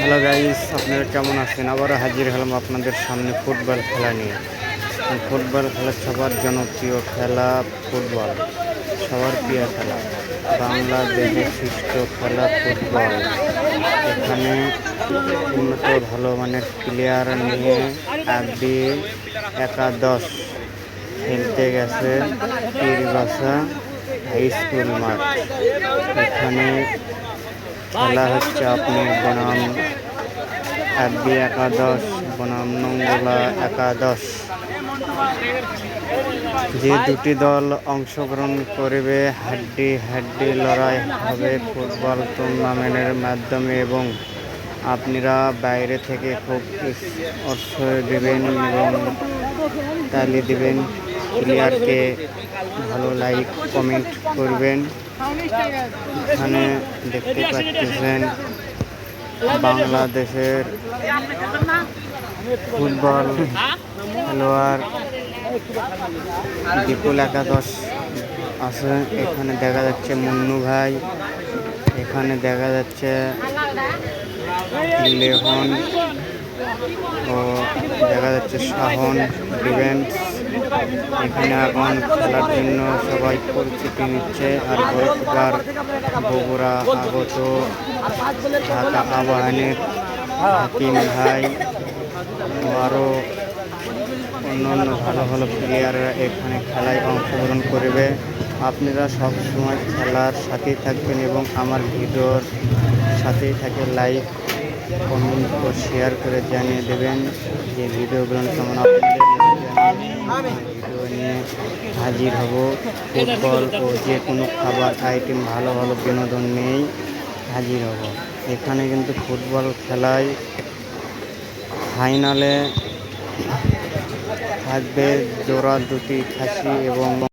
Hello guys আপনারা কেমন আছেন? আবারও হাজির হলাম আপনাদের সামনে ফুটবল খেলা নিয়ে। ফুটবল খেলা সবার জনপ্রিয় খেলা ফুটবল। সবার প্রিয় খেলা। বাংলাদেশের সৃষ্ট খেলা ফুটবল। এখানে উন্নত ভালো মানের প্লেয়ার নিয়ে আদি একাদশ খেলতে গেছে পীরবাসা হাই স্কুল মাঠ। এখানে খেলা হচ্ছে আপনি বনাম আব্বি একাদশ, বনাম নঙ্গলা একাদশ। যে দুটি দল অংশগ্রহণ করবে, হাড্ডি হাড্ডি লড়াই হবে ফুটবল টুর্নামেন্টের মাধ্যমে এবং আপনারা বাইরে থেকে খুব অর্থ দেবেন এবং তালি দেবেন। প্লেয়ারকে ভালো লাইক কমেন্ট করবেন। এখানে দেখতে পাচ্ছেন বাংলাদেশের ফুটবল খেলোয়াড় বিপুল একাদশ আছে। এখানে দেখা যাচ্ছে মুন্নু ভাই, এখানে দেখা যাচ্ছে লেহন ও দেখা যাচ্ছে শাহন, ডিভেন্স। এখানে এখন খেলার জন্য সবাই পরিচিতি নিচ্ছে আর গোলকিপার বগুড়া আগত ঢাকা আবাহনের হাকিম ভাই আরও অন্যান্য ভালো ভালো প্লেয়াররা এখানে খেলায় অংশগ্রহণ করবে। আপনারা সব সময় খেলার সাথেই থাকবেন এবং আমার ভিডিওর সাথেই থাকে লাইক কমেন্ট ও শেয়ার করে জানিয়ে দেবেন যে ভিডিওগুলো কেমন আপনাদের হাজির হব। ফুটবল ও যে কোনো খাবার আইটেম ভালো ভালো বিনোদন নেই, হাজির হব। এখানে কিন্তু ফুটবল খেলায় ফাইনালে থাকবে জোড়া দুটি খাসি এবং